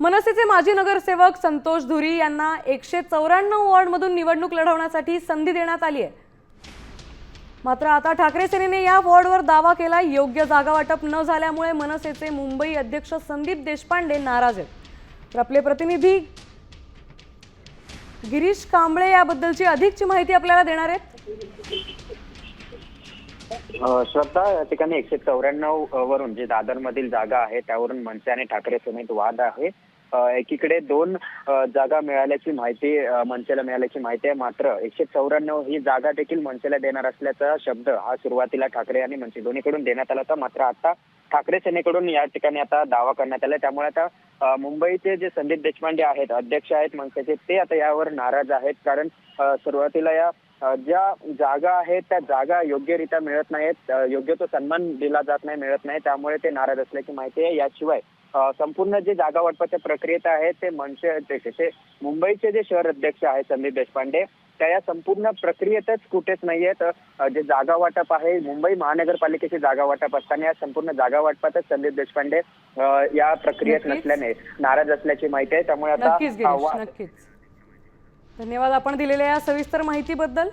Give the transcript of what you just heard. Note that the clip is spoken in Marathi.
मनसेचे माजी नगरसेवक संतोष धुरी यांना एकशे चौऱ्याण्णव वॉर्डमधून निवडणूक लढवण्यासाठी संधी देण्यात आली आहे. मात्र आता ठाकरे सेनेने या वॉर्डवर दावा केला योग्य जागा वाटप न झाल्यामुळे मनसेचे मुंबई अध्यक्ष संदीप देशपांडे नाराज आहेत. तर आपले प्रतिनिधी गिरीश कांबळे याबद्दलची अधिकची माहिती आपल्याला देणार आहेत. श्रद्धा या ठिकाणी एकशे चौऱ्याण्णव वरून जे दादर मधील जागा आहे त्यावरून मनसे आणि ठाकरे सेनेत वाद आहे. एकीकडे दोन जागा मिळाल्याची माहिती मनसेला मिळाल्याची माहिती आहे. मात्र एकशे चौऱ्याण्णव ही जागा देखील मनसेला देणार असल्याचा शब्द हा सुरुवातीला ठाकरे आणि मनसे दोन्हीकडून देण्यात आला होता. मात्र आता ठाकरे सेनेकडून या ठिकाणी आता दावा करण्यात आला त्यामुळे आता मुंबईचे जे संदीप देशपांडे आहेत अध्यक्ष आहेत मनसेचे ते आता यावर नाराज आहेत. कारण सुरुवातीला या ज्या जागा आहेत त्या जागा योग्यरित्या मिळत नाहीत. योग्य तो सन्मान दिला जात नाही मिळत नाही. त्यामुळे ते नाराज असल्याची माहिती आहे. याशिवाय संपूर्ण जे जागा वाटपाच्या प्रक्रियेत आहे ते मनसे अध्यक्ष ते मुंबईचे जे शहर अध्यक्ष आहेत संदीप देशपांडे त्या या संपूर्ण प्रक्रियेतच कुठेच नाहीयेत. जे जागा वाटप आहे मुंबई महानगरपालिकेची जागा वाटप असताना या संपूर्ण जागा वाटपातच संदीप देशपांडे या प्रक्रियेत. नसल्याने नाराज असल्याची माहिती आहे. त्यामुळे आता नक्कीच हा गिरीश वा- नक्कीच धन्यवाद. आपण दिलेल्या या सविस्तर माहितीबद्दल